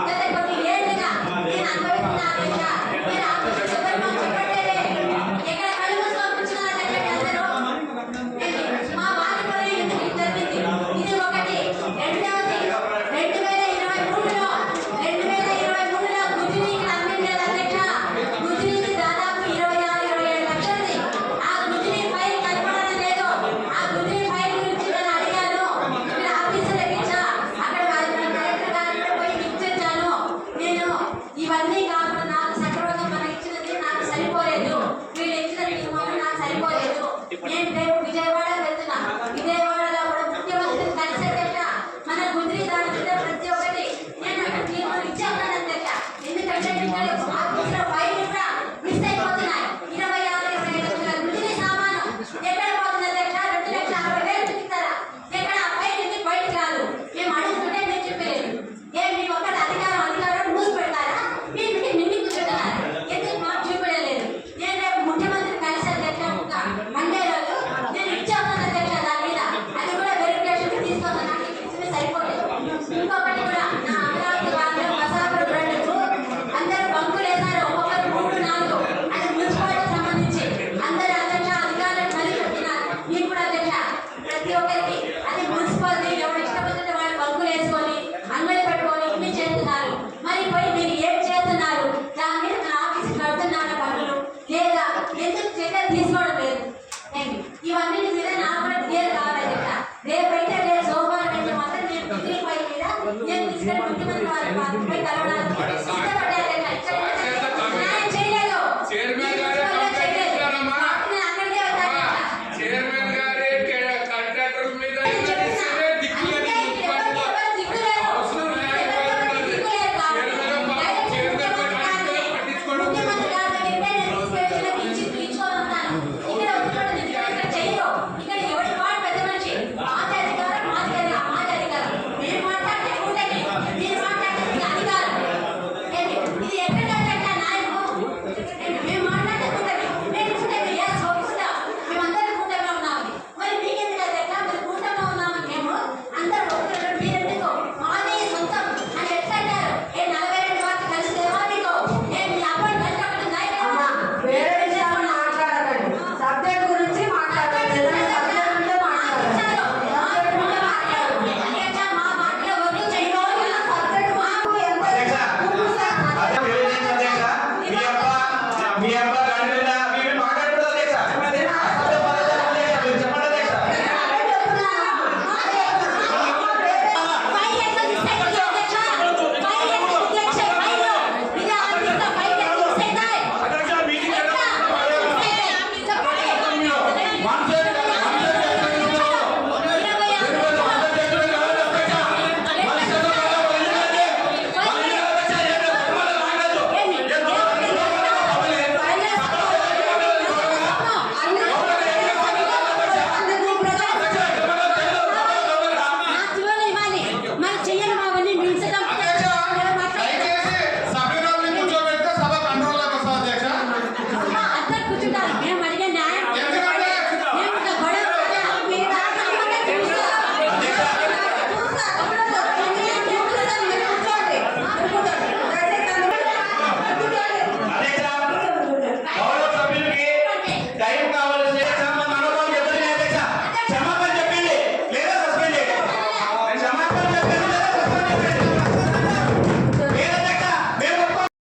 గత కొన్ని ఏళ్ళుగా నేను అనుభవిస్తున్నాను మీరు ఆత్మ ఇవన్నీ కాకుండా నాకు సక్రమంగా మనం ఇచ్చినది నాకు సరిపోలేదు. మీరు ఇచ్చిన నాకు సరిపోలేదు. నేను అన్నిటి మీద నాలుగు క్లియర్ కావాలి రేపైతే రేపు సోమవారం అయితే మాత్రం నేను డిగ్రీ పై మీద నేను ఫిజికల్ ముఖ్యమంత్రి వారి పాత్రపై కలవడానికి